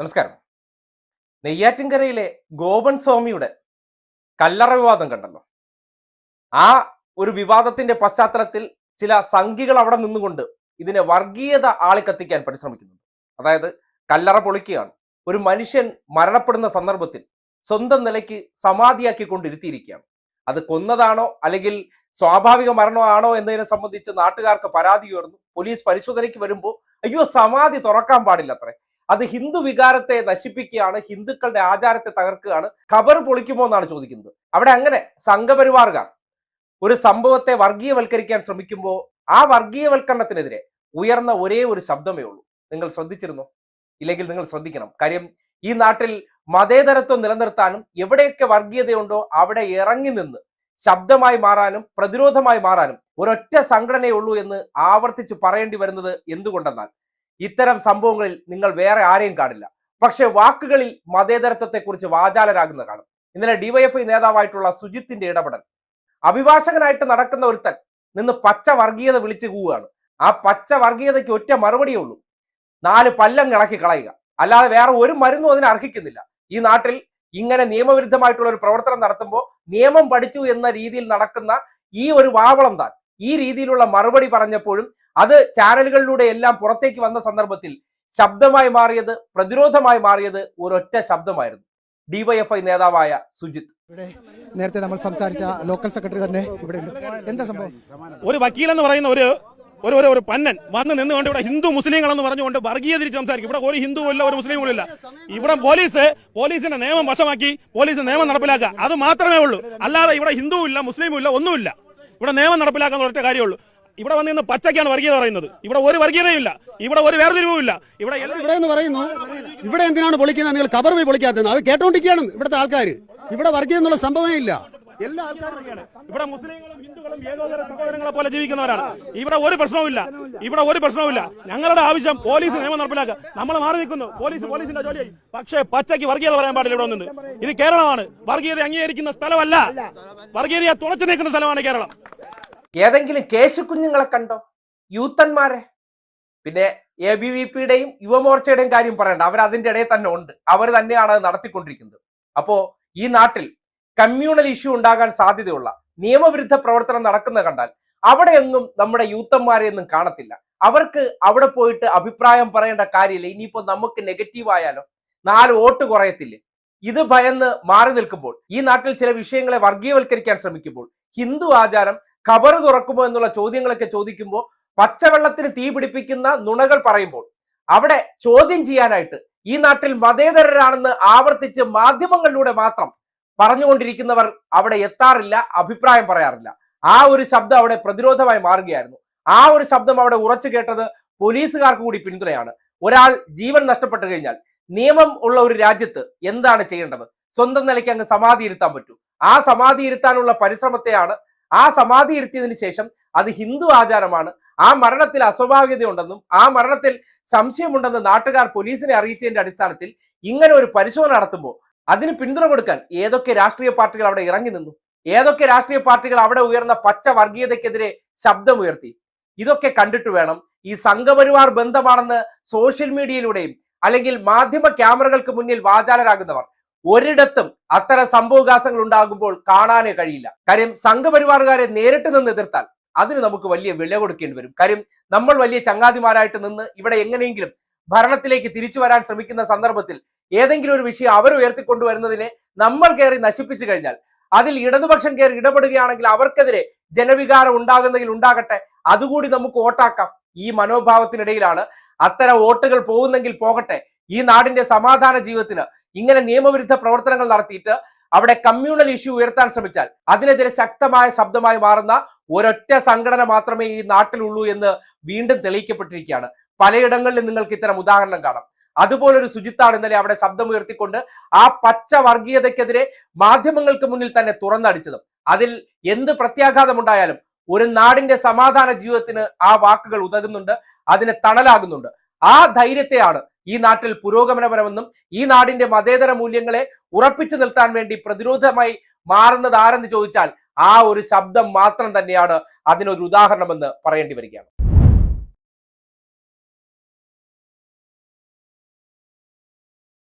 നമസ്കാരം. നെയ്യാറ്റിൻകരയിലെ ഗോപൻ സ്വാമിയുടെ കല്ലറ വിവാദം കണ്ടല്ലോ. ആ ഒരു വിവാദത്തിന്റെ പശ്ചാത്തലത്തിൽ ചില സംഘികൾ അവിടെ നിന്നുകൊണ്ട് ഇതിനെ വർഗീയത ആളിക്കത്തിക്കാൻ പരിശ്രമിക്കുന്നുണ്ട്. അതായത് കല്ലറ പൊളിക്കുകയാണ്. ഒരു മനുഷ്യൻ മരണപ്പെടുന്ന സന്ദർഭത്തിൽ സ്വന്തം നിലയ്ക്ക് സമാധിയാക്കി സമാധിയാക്കിക്കൊണ്ടിരുത്തിയിരിക്കുകയാണ്. അത് കൊന്നതാണോ അല്ലെങ്കിൽ സ്വാഭാവിക മരണമാണോ എന്നതിനെ സംബന്ധിച്ച് നാട്ടുകാർക്ക് പരാതി ഉയർന്നു. പോലീസ് പരിശോധനയ്ക്ക് വരുമ്പോൾ അയ്യോ സമാധി തുറക്കാൻ പാടില്ല അത്രേ അത് ഹിന്ദു വികാരത്തെ നശിപ്പിക്കുകയാണ് ഹിന്ദുക്കളുടെ ആചാരത്തെ തകർക്കുകയാണ് ഖബർ പൊളിക്കുമോ എന്നാണ് ചോദിക്കുന്നത്. അവിടെ അങ്ങനെ സംഘപരിവാറുകാർ ഒരു സംഭവത്തെ വർഗീയവൽക്കരിക്കാൻ ശ്രമിക്കുമ്പോൾ ആ വർഗീയവൽക്കരണത്തിനെതിരെ ഉയർന്ന ഒരേ ഒരു ശബ്ദമേ ഉള്ളൂ. നിങ്ങൾ ശ്രദ്ധിച്ചിരുന്നു? ഇല്ലെങ്കിൽ നിങ്ങൾ ശ്രദ്ധിക്കണം. കാര്യം ഈ നാട്ടിൽ മതേതരത്വം നിലനിർത്താനും എവിടെയൊക്കെ വർഗീയതയുണ്ടോ അവിടെ ഇറങ്ങി നിന്ന് ശബ്ദമായി മാറാനും പ്രതിരോധമായി മാറാനും ഒരൊറ്റ സംഘടനയുള്ളൂ എന്ന് ആവർത്തിച്ച് പറയേണ്ടി വരുന്നത് എന്തുകൊണ്ടെന്നാൽ ഇത്തരം സംഭവങ്ങളിൽ നിങ്ങൾ വേറെ ആരെയും കാണില്ല. പക്ഷെ വാക്കുകളിൽ മതേതരത്വത്തെക്കുറിച്ച് വാചാലരാകുന്ന കാണും. ഇന്നലെ ഡിവൈഎഫ്ഐ നേതാവായിട്ടുള്ള സുജിത്തിന്റെ ഇടപെടൽ. അഭിഭാഷകനായിട്ട് നടക്കുന്ന ഒരുത്തൻ നിന്ന് പച്ച വർഗീയത വിളിച്ചു കൂവുകയാണ്. ആ പച്ച വർഗീയതയ്ക്ക് ഒറ്റ മറുപടിയേ ഉള്ളൂ. നാല് പല്ലം ഇളക്കി കളയുക. അല്ലാതെ വേറെ ഒരു മരുന്നും അതിനെ അർഹിക്കുന്നില്ല. ഈ നാട്ടിൽ ഇങ്ങനെ നിയമവിരുദ്ധമായിട്ടുള്ള ഒരു പ്രവർത്തനം നടത്തുമ്പോൾ നിയമം പഠിച്ചു എന്ന രീതിയിൽ നടക്കുന്ന ഈ ഒരു വാവളം താൻ ഈ രീതിയിലുള്ള മറുപടി പറഞ്ഞപ്പോഴും അത് ചാനലുകളിലൂടെ എല്ലാം പുറത്തേക്ക് വന്ന സന്ദർഭത്തിൽ ശബ്ദമായി മാറിയത് പ്രതിരോധമായി മാറിയത് ഒരൊറ്റ ശബ്ദമായിരുന്നു. ഡിവൈഎഫ്ഐ നേതാവായ സുജിത് ഇവിടെ നേരത്തെ നമ്മൾ സംസാരിച്ച ലോക്കൽ സെക്രട്ടറി തന്നെ ഇവിടെ ഉണ്ട്. എന്താ സംഭവം? ഒരു വക്കീൽ എന്ന് പറയുന്ന ഒരു ഒരു ഒരു ഒരു പന്നൻ വന്ന് നിന്നുകൊണ്ട് ഇവിടെ ഹിന്ദു മുസ്ലിങ്ങളെന്ന് പറഞ്ഞുകൊണ്ട് വർഗീയ തിരിച്ച് സംസാരിക്കും. ഇവിടെ ഒരു ഹിന്ദു ഇല്ല ഒരു മുസ്ലിം ഇല്ല. ഇവിടെ പോലീസ് പോലീസിന്റെ നിയമം വശമാക്കി പോലീസ് നിയമം നടപ്പിലാക്കുക. അത് മാത്രമേ ഉള്ളൂ. അല്ലാതെ ഇവിടെ ഹിന്ദു ഇല്ല മുസ്ലിം ഇല്ല ഒന്നുമില്ല. ഇവിടെ നിയമം നടപ്പിലാക്കാൻ ഒറ്റ കാര്യമുള്ളൂ ഇവിടെ വന്ന് ഇന്ന് പച്ചയ്ക്കാണ് വർഗീയത പറയുന്നത്. ഇവിടെ ഒരു വർഗീയതയും ഇല്ല ഇവിടെ ഒരു വേർതിരിവും ഇല്ല ഇവിടെ ഇവിടെ എന്ന് പറയുന്നു ഇവിടെ എന്തിനാണ് പൊളിക്കുന്നത്? നിങ്ങൾ കബർ പോയി പൊളിക്കാത്തത് അത് കേട്ടോണ്ടിരിക്കുകയാണ് ഇവിടുത്തെ ആൾക്കാർ ഇവിടെ വർഗീയത എന്നുള്ള സംഭവമേ ഇല്ല. എല്ലാ ആൾക്കാരും ഇവിടെ മുസ്ലിങ്ങളും ഹിന്ദുക്കളും ഏകോദര സഹോദരങ്ങളെ പോലെ ജീവിക്കുന്നവരാണ്. ഇവിടെ ഒരു പ്രശ്നവുമില്ല. ഇവിടെ ഒരു പ്രശ്നവുമില്ല. ഞങ്ങളുടെ ആവശ്യം പോലീസ് നിയമം നടപ്പിലാക്കുക. നമ്മൾ മാറി നിൽക്കുന്നു. പോലീസ് പോലീസിന്റെ ജോലിയായി. പക്ഷേ പച്ചയ്ക്ക് വർഗീയത പറയാൻ പാടില്ല ഇവിടെ നിന്ന് ഇത് കേരളമാണ്. വർഗീയത അംഗീകരിക്കുന്ന സ്ഥലമല്ല. വർഗീയതയെ തുളച്ചു നിൽക്കുന്ന സ്ഥലമാണ് കേരളം. ഏതെങ്കിലും കേശുകുഞ്ഞുങ്ങളെ കണ്ടോ? യൂത്തന്മാരെ. പിന്നെ എ ബി വി പിയുടെയും യുവമോർച്ചയുടെയും കാര്യം പറയണ്ട. അവർ അതിന്റെ ഇടയിൽ തന്നെ ഉണ്ട്. അവർ തന്നെയാണ് അത് നടത്തിക്കൊണ്ടിരിക്കുന്നത്. അപ്പോ ഈ നാട്ടിൽ കമ്മ്യൂണൽ ഇഷ്യൂ ഉണ്ടാകാൻ സാധ്യതയുള്ള നിയമവിരുദ്ധ പ്രവർത്തനം നടക്കുന്ന കണ്ടാൽ അവിടെയൊന്നും നമ്മുടെ യൂത്തന്മാരെ ഒന്നും കാണത്തില്ല. അവർക്ക് അവിടെ പോയിട്ട് അഭിപ്രായം പറയേണ്ട കാര്യമില്ല. ഇനിയിപ്പോ നമുക്ക് നെഗറ്റീവ് ആയാലോ? നാല് വോട്ട് കുറയത്തില്ലേ? ഇത് ഭയന്ന് മാറി നിൽക്കുമ്പോൾ ഈ നാട്ടിൽ ചില വിഷയങ്ങളെ വർഗീയവൽക്കരിക്കാൻ ശ്രമിക്കുമ്പോൾ ഹിന്ദു ആചാരം ഖബർ തുറക്കുമോ എന്നുള്ള ചോദ്യങ്ങളൊക്കെ ചോദിക്കുമ്പോൾ പച്ചവെള്ളത്തിന് തീ പിടിപ്പിക്കുന്ന നുണകൾ പറയുമ്പോൾ അവിടെ ചോദ്യം ചെയ്യാനായിട്ട് ഈ നാട്ടിൽ മതേതരരാണെന്ന് ആവർത്തിച്ച് മാധ്യമങ്ങളിലൂടെ മാത്രം പറഞ്ഞുകൊണ്ടിരിക്കുന്നവർ അവിടെ എത്താറില്ല അഭിപ്രായം പറയാറില്ല. ആ ഒരു ശബ്ദം അവിടെ പ്രതിരോധമായി മാറുകയായിരുന്നു. ആ ഒരു ശബ്ദം അവിടെ ഉറച്ചു കേട്ടത് പോലീസുകാർക്ക് കൂടി പിന്തുണയാണ്. ഒരാൾ ജീവൻ നഷ്ടപ്പെട്ടു കഴിഞ്ഞാൽ നിയമം ഉള്ള ഒരു രാജ്യത്ത് എന്താണ് ചെയ്യേണ്ടത്? സ്വന്തം നിലയ്ക്ക് അങ്ങ് സമാധി ഇരുത്താൻ പറ്റൂ. ആ സമാധി ഇരുത്താനുള്ള പരിശ്രമത്തെയാണ് ആ സമാധി ഇരുത്തിയതിന് ശേഷം അത് ഹിന്ദു ആചാരമാണ്. ആ മരണത്തിൽ അസ്വാഭാവികതയുണ്ടെന്നും ആ മരണത്തിൽ സംശയമുണ്ടെന്ന് നാട്ടുകാർ പോലീസിനെ അറിയിച്ചതിന്റെ അടിസ്ഥാനത്തിൽ ഇങ്ങനെ ഒരു പരിശോധന നടത്തുമ്പോൾ അതിന് പിന്തുണ കൊടുക്കാൻ ഏതൊക്കെ രാഷ്ട്രീയ പാർട്ടികൾ അവിടെ ഇറങ്ങി നിന്നു? ഏതൊക്കെ രാഷ്ട്രീയ പാർട്ടികൾ അവിടെ ഉയർന്ന പച്ച വർഗീയതയ്ക്കെതിരെ ശബ്ദമുയർത്തി? ഇതൊക്കെ കണ്ടിട്ട് വേണം ഈ സംഘപരിവാർ ബന്ധമാണെന്ന് സോഷ്യൽ മീഡിയയിലൂടെയും അല്ലെങ്കിൽ മാധ്യമ ക്യാമറകൾക്ക് മുന്നിൽ വാചാലരാകുന്നവർ ഒരിടത്തും അത്തരം സംഭവവികാസങ്ങൾ ഉണ്ടാകുമ്പോൾ കാണാനേ കഴിയില്ല. കാര്യം സംഘപരിവാറുകാരെ നേരിട്ട് നിന്ന് എതിർത്താൽ അതിന് നമുക്ക് വലിയ വില കൊടുക്കേണ്ടി വരും. കാര്യം നമ്മൾ വലിയ ചങ്ങാതിമാരായിട്ട് നിന്ന് ഇവിടെ എങ്ങനെയെങ്കിലും ഭരണത്തിലേക്ക് തിരിച്ചു വരാൻ ശ്രമിക്കുന്ന സന്ദർഭത്തിൽ ഏതെങ്കിലും ഒരു വിഷയം അവർ ഉയർത്തിക്കൊണ്ടുവരുന്നതിനെ നമ്മൾ കയറി നശിപ്പിച്ചു കഴിഞ്ഞാൽ അതിൽ ഇടതുപക്ഷം കയറി ഇടപെടുകയാണെങ്കിൽ അവർക്കെതിരെ ജനവികാരം ഉണ്ടാകുന്നെങ്കിൽ ഉണ്ടാകട്ടെ അതുകൂടി നമുക്ക് വോട്ടാക്കാം. ഈ മനോഭാവത്തിനിടയിലാണ് അത്തരം വോട്ടുകൾ പോകുന്നെങ്കിൽ പോകട്ടെ ഈ നാടിന്റെ സമാധാന ജീവിതത്തിന് ഇങ്ങനെ നിയമവിരുദ്ധ പ്രവർത്തനങ്ങൾ നടത്തിയിട്ട് അവിടെ കമ്മ്യൂണൽ ഇഷ്യൂ ഉയർത്താൻ ശ്രമിച്ചാൽ അതിനെതിരെ ശക്തമായ ശബ്ദമായി മാറുന്ന ഒരൊറ്റ സംഘടന മാത്രമേ ഈ നാട്ടിലുള്ളൂ എന്ന് വീണ്ടും തെളിയിക്കപ്പെട്ടിരിക്കുകയാണ്. പലയിടങ്ങളിലും നിങ്ങൾക്ക് ഇത്തരം ഉദാഹരണം കാണാം. അതുപോലൊരു ശുചിത്താണ് ഇന്നലെ അവിടെ ശബ്ദമുയർത്തിക്കൊണ്ട് ആ പച്ച വർഗീയതയ്ക്കെതിരെ മാധ്യമങ്ങൾക്ക് മുന്നിൽ തന്നെ തുറന്നടിച്ചതും. അതിൽ എന്ത് പ്രത്യാഘാതമുണ്ടായാലും ഒരു നാടിന്റെ സമാധാന ജീവിതത്തിന് ആ വാക്കുകൾ ഉതകുന്നുണ്ട് അതിന് തണലാകുന്നുണ്ട്. ആ ധൈര്യത്തെയാണ് ഈ നാട്ടിൽ പുരോഗമനപരമെന്നും ഈ നാടിന്റെ മതേതര മൂല്യങ്ങളെ ഉറപ്പിച്ചു നിർത്താൻ വേണ്ടി പ്രതിരോധമായി മാറുന്നത് ആരെന്ന് ചോദിച്ചാൽ ആ ഒരു ശബ്ദം മാത്രം തന്നെയാണ് അതിനൊരു ഉദാഹരണമെന്ന് പറയേണ്ടി വരികയാണ്.